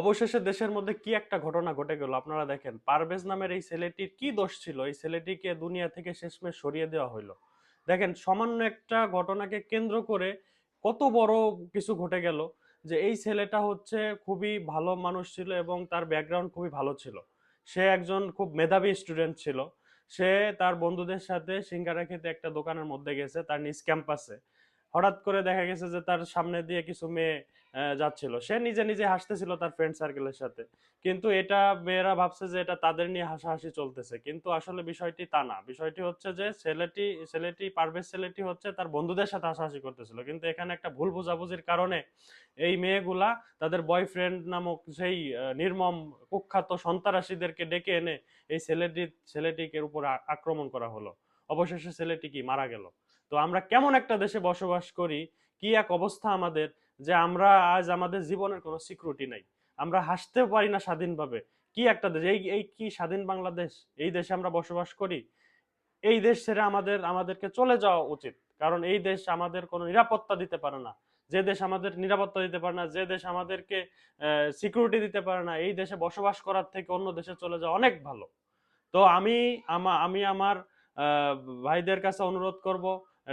অবশেষে দেশের মধ্যে কি একটা ঘটনা ঘটে গেল? আপনারা দেখেন, পারভেজ নামের এই ছেলেটির কি দোষ ছিল? এই ছেলেটিকে দুনিয়া থেকে শেষমেশ সরিয়ে দেওয়া হইল। দেখেন, সামান্য একটা ঘটনাকে কেন্দ্র করে কত বড় কিছু ঘটে গেল যে এই ছেলেটা হচ্ছে খুবই ভালো মানুষ ছিল এবং তার ব্যাকগ্রাউন্ড খুবই ভালো ছিল। সে একজন খুব মেধাবী স্টুডেন্ট ছিল। সে তার বন্ধুদের সাথে সিঙ্গারা খেতে একটা দোকানের মধ্যে গেছে, তার নিজ ক্যাম্পাসে হঠাৎ করে দেখা গেছে যে তার সামনে দিয়ে কিছু মেয়ে যাচ্ছিল। সে নিজে নিজে হাসতেছিল তার ফ্রেন্ড সার্কেলের সাথে। কিন্তু এটা মেয়েরা ভাবছে যে এটা তাদের নিয়ে হাসাহাসি চলতেছে। কিন্তু আসলে বিষয়টি তা না। বিষয়টি হচ্ছে যে ছেলেটি ছেলেটি, পারভেজ ছেলেটি হচ্ছে তার বন্ধুদের সাথে হাসাহাসি করতেছিল। কিন্তু এখানে একটা ভুল বোঝাবুঝির কারণে এই মেয়েগুলা তাদের বয়ফ্রেন্ড নামক সেই নির্মম, কুখ্যাত সন্ত্রাসীদেরকে ডেকে এনে এই ছেলেটি, ছেলেটিকে উপর আক্রমণ করা হলো। অবশেষে ছেলেটি কি মারা গেল? তো আমরা কেমন একটা দেশে বসবাস করি, কি এক অবস্থা আমাদের যে আমরা আজ আমাদের জীবনের কোনো সিকিউরিটি নাই। আমরা হাসতেও পারি না স্বাধীনভাবে। কি একটা দেশ, এই এই কি স্বাধীন বাংলাদেশ? এই দেশে আমরা বসবাস করি? এই দেশ ছেড়ে আমাদের, আমাদেরকে চলে যাওয়া উচিত। কারণ এই দেশ আমাদের কোনো নিরাপত্তা দিতে পারে না। যে দেশ আমাদের নিরাপত্তা দিতে পারে না, যে দেশ আমাদেরকে সিকিউরিটি দিতে পারে না, এই দেশে বসবাস করার থেকে অন্য দেশে চলে যাওয়া অনেক ভালো। তো আমি আমি আমার ভাইদের কাছে অনুরোধ করব,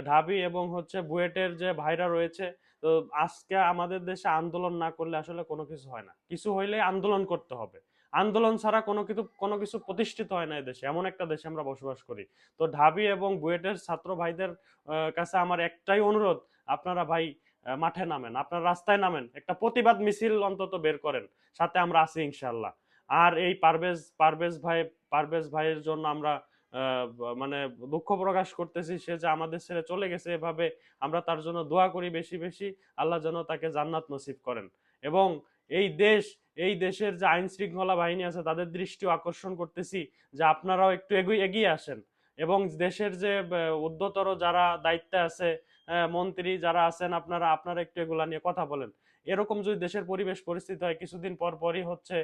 ঢাবি এবং হচ্ছে বুয়েটের যে ভাইরা রয়েছে, তো আজকে আমাদের দেশে আন্দোলন না করলে আসলে কোনো কিছু হয় না। কিছু হইলে আন্দোলন করতে হবে। আন্দোলন ছাড়া কোনো কিছু কোনো কিছু প্রতিষ্ঠিত হয় না দেশে। এমন একটা দেশে আমরা বসবাস করি। তো ঢাবি এবং বুয়েটের ছাত্র ভাইদের কাছে আমার একটাই অনুরোধ, আপনারা ভাই মাঠে নামেন, আপনারা রাস্তায় নামেন, একটা প্রতিবাদ মিছিল অন্তত বের করেন, সাথে আমরা আছি ইনশাল্লাহ আর এই পারভেজ পারভেজ ভাই, পারভেজ ভাইয়ের জন্য আমরা মানে দুঃখ প্রকাশ করতেছি সে যে আমাদের ছেড়ে চলে গেছে এভাবে। আমরা তার জন্য দোয়া করি বেশি বেশি। আল্লাহ যেন তাকে জান্নাত নসিব করেন। এবং এই দেশ, এই দেশের যে আইন শৃঙ্খলা বাহিনী আছে, তাদের দৃষ্টি আকর্ষণ করতেছি যে আপনারাও একটু এগিয়ে আসেন। এবং দেশের যে উদ্যতর যারা দায়িত্বে আছে মন্ত্রী যারা আছেন, আপনারা আপনারা একটু এগুলা নিয়ে কথা বলেন। এরকম যদি দেশের পরিবেশ পরিস্থিতি হয়, কিছুদিন পর পরই হচ্ছে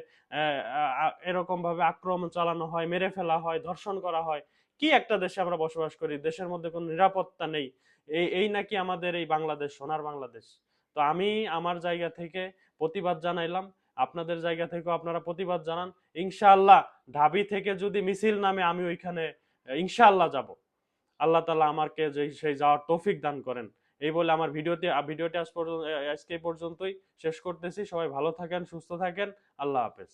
এরকম ভাবে আক্রমণ চালানো হয়, মেরে ফেলা হয়, ধর্ষণ করা হয়, কি একটা দেশে আমরা বসবাস করি? দেশের মধ্যে কোনো নিরাপত্তা নেই। এই এই নাকি আমাদের এই বাংলাদেশ, সোনার বাংলাদেশ। তো আমি আমার জায়গা থেকে প্রতিবাদ জানাইলাম। আপনাদের জায়গা থেকেও আপনারা প্রতিবাদ জানান। ইনশাআল্লাহ, ঢাবি থেকে যদি মিছিল নামে, আমি ওইখানে, ইনশাআল্লাহ যাব। আল্লাহ তালা আমাকে যে সেই যাওয়ার তৌফিক দান করেন। এই বলে আমার ভিডিওতে ভিডিওটি আজ পর্যন্ত আজকে পর্যন্তই শেষ করতেছি। সবাই ভালো থাকেন, সুস্থ থাকেন। আল্লাহ হাফেজ।